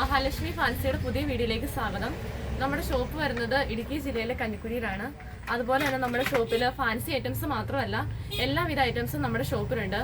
മഹാലക്ഷ്മി ഫാൻസിയുടെ പുതിയ വീഡിയോയിലേക്ക് സ്വാഗതം. നമ്മുടെ ഷോപ്പ് വരുന്നത് ഇടുക്കി ജില്ലയിലെ കഞ്ഞിക്കുഴിയിലാണ് അതുപോലെ തന്നെ നമ്മുടെ ഷോപ്പിൽ ഫാൻസി ഐറ്റംസ് മാത്രമല്ല എല്ലാവിധ ഐറ്റംസും നമ്മുടെ ഷോപ്പിലുണ്ട്.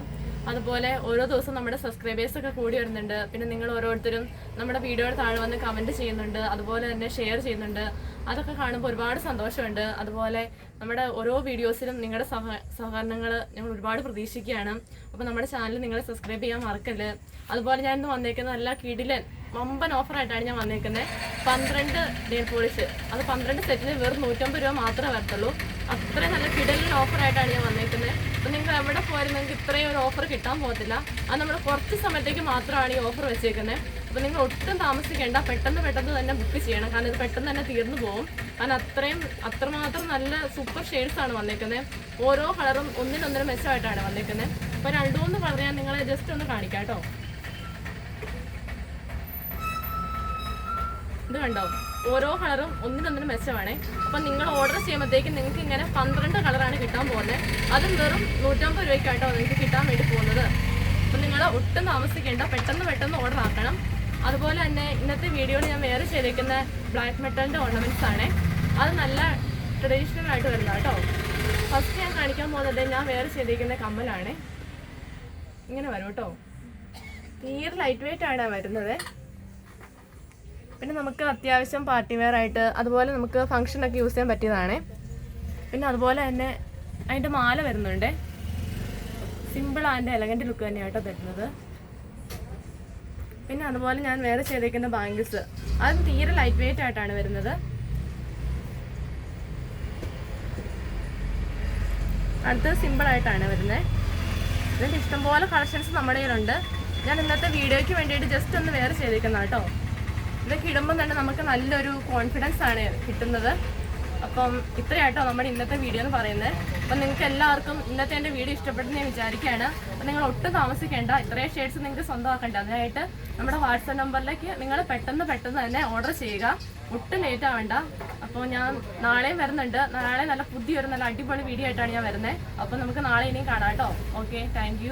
അതുപോലെ ഓരോ ദിവസം നമ്മുടെ സബ്സ്ക്രൈബേഴ്സ് ഒക്കെ കൂടി വരുന്നുണ്ട്. പിന്നെ നിങ്ങൾ ഓരോരുത്തരും നമ്മുടെ വീഡിയോയുടെ താഴെ വന്ന് കമന്റ് ചെയ്യുന്നുണ്ട്. അതുപോലെ തന്നെ ഷെയർ ചെയ്യുന്നുണ്ട്. അതൊക്കെ കാണുമ്പോൾ ഒരുപാട് സന്തോഷമുണ്ട്. അതുപോലെ നമ്മുടെ ഓരോ വീഡിയോസിലും നിങ്ങളുടെ സഹ സഹകരണങ്ങൾ ഞങ്ങൾ ഒരുപാട് പ്രതീക്ഷിക്കുകയാണ്. അപ്പോൾ നമ്മുടെ ചാനൽ നിങ്ങൾ സബ്സ്ക്രൈബ് ചെയ്യാൻ മറക്കല്ല്? അതുപോലെ ഞാൻ ഇന്ന് വന്നേക്കുന്ന നല്ല കിടിലൻ വമ്പൻ ഓഫറായിട്ടാണ് ഞാൻ വന്നേക്കുന്നത്. പന്ത്രണ്ട് നെയിൽ പോളിഷ് അത് പന്ത്രണ്ട് സെറ്റിന് വെറും നൂറ്റമ്പത് രൂപ മാത്രമേ വരത്തുള്ളൂ. അത്രയും നല്ല കിടലിന് ഓഫർ ആയിട്ടാണ് ഞാൻ വന്നേക്കുന്നത് അപ്പം നിങ്ങൾ എവിടെ പോയാലും നിങ്ങൾക്ക് ഇത്രയും ഒരു ഓഫർ കിട്ടാൻ പോകത്തില്ല. അത് നമ്മൾ കുറച്ച് സമയത്തേക്ക് മാത്രമാണ് ഈ ഓഫർ വെച്ചേക്കുന്നത് അപ്പോൾ നിങ്ങൾ ഒട്ടും താമസിക്കേണ്ട പെട്ടെന്ന് പെട്ടെന്ന് തന്നെ ബുക്ക് ചെയ്യണം. കാരണം ഇത് പെട്ടെന്ന് തന്നെ തീർന്നു പോകും. കാരണം അത്രയും അത്രമാത്രം നല്ല സൂപ്പർ ഷെയ്ഡ്സ് ആണ് വന്നേക്കുന്നത് ഓരോ കളറും ഒന്നിനൊന്നിനും മെച്ചമായിട്ടാണ് വന്നേക്കുന്നത് അപ്പോൾ രണ്ടു മൂന്ന് കളർ ഞാൻ നിങ്ങളെ ജസ്റ്റ് ഒന്ന് കാണിക്കാം കേട്ടോ. ഇത് കണ്ടോ? ഓരോ കളറും ഒന്നിനൊന്നിനും മെച്ചമാണ്. അപ്പം നിങ്ങൾ ഓർഡർ ചെയ്യുമ്പോഴത്തേക്കും നിങ്ങൾക്ക് ഇങ്ങനെ പന്ത്രണ്ട് കളറാണ് കിട്ടാൻ പോകുന്നത്. അതും വെറും നൂറ്റമ്പത് രൂപയ്ക്കായിട്ടോ നിങ്ങൾക്ക് കിട്ടാൻ വേണ്ടി പോകുന്നത്. അപ്പം നിങ്ങൾ ഒട്ടും താമസിക്കേണ്ട പെട്ടെന്ന് പെട്ടെന്ന് ഓർഡർ ആക്കണം. അതുപോലെ തന്നെ ഇന്നത്തെ വീഡിയോയിൽ ഞാൻ വേറെ ചെയ്തേക്കുന്ന ബ്ലാക്ക് മെറ്റലിന്റെ ഓർണമെന്റ്സ് ആണ്. അത് നല്ല ട്രഡീഷണൽ ആയിട്ട് വരുന്നത് കേട്ടോ. ഫസ്റ്റ് ഞാൻ കാണിക്കാൻ പോകുന്നത് ഞാൻ വേറെ ചെയ്തേക്കുന്ന കമ്മലാണ്. ഇങ്ങനെ വരും കേട്ടോ. തീരെ ലൈറ്റ് വെയിറ്റ് ആണ് വരുന്നത്. പിന്നെ നമുക്ക് അത്യാവശ്യം പാർട്ടി വെയർ ആയിട്ട് അതുപോലെ നമുക്ക് ഫംഗ്ഷനൊക്കെ യൂസ് ചെയ്യാൻ പറ്റിയതാണ്. പിന്നെ അതുപോലെ തന്നെ അതിന്റെ മാല വരുന്നുണ്ട്. സിമ്പിൾ ആൻഡ് എലഗന്റ് ലുക്ക് തന്നെയാട്ടോ തരുന്നത്. പിന്നെ അതുപോലെ ഞാൻ വേറെ ചെയ്തേക്കുന്ന ബാങ്കിൾസ് അതും തീരെ ലൈറ്റ് വെയിറ്റ് ആയിട്ടാണ് വരുന്നത്. അടുത്തത് സിമ്പിൾ ആയിട്ടാണ് വരുന്നത് ഇതിന്റെ ഇഷ്ടംപോലെ കളക്ഷൻസ് നമ്മുടെ കയ്യിലുണ്ട്. ഞാൻ ഇന്നത്തെ വീഡിയോയ്ക്ക് വേണ്ടിയിട്ട് ജസ്റ്റ് ഒന്ന് വേറെ ചെയ്തേക്കുന്നതാണ് കേട്ടോ ഇതൊക്കെ ഇടുമ്പോൾ തന്നെ നമുക്ക് നല്ലൊരു കോൺഫിഡൻസ് ആണ് കിട്ടുന്നത്. അപ്പം ഇത്രയാട്ടോ നമ്മുടെ ഇന്നത്തെ വീഡിയോ എന്ന് പറയുന്നത്. അപ്പം നിങ്ങൾക്ക് എല്ലാവർക്കും ഇന്നത്തെ എന്റെ വീഡിയോ ഇഷ്ടപ്പെട്ടെന്ന് ഞാൻ വിചാരിക്കുകയാണ്. അപ്പം നിങ്ങൾ ഒട്ടും താമസിക്കേണ്ട ഇത്രയും ഷെയ്ഡ്സ് നിങ്ങൾക്ക് സ്വന്തമാക്കേണ്ട. അതിനായിട്ട് നമ്മുടെ വാട്സപ്പ് നമ്പറിലേക്ക് നിങ്ങൾ പെട്ടെന്ന് പെട്ടെന്ന് തന്നെ ഓർഡർ ചെയ്യുക. ഒട്ടും ലേറ്റ് ആവേണ്ട. അപ്പോൾ ഞാൻ നാളെയും വരുന്നുണ്ട്. നാളെ നല്ല പുതിയൊരു നല്ല അടിപൊളി വീഡിയോ ആയിട്ടാണ് ഞാൻ വരുന്നത്. അപ്പോൾ നമുക്ക് നാളെ ഇനിയും കാണാം കേട്ടോ. Okay thank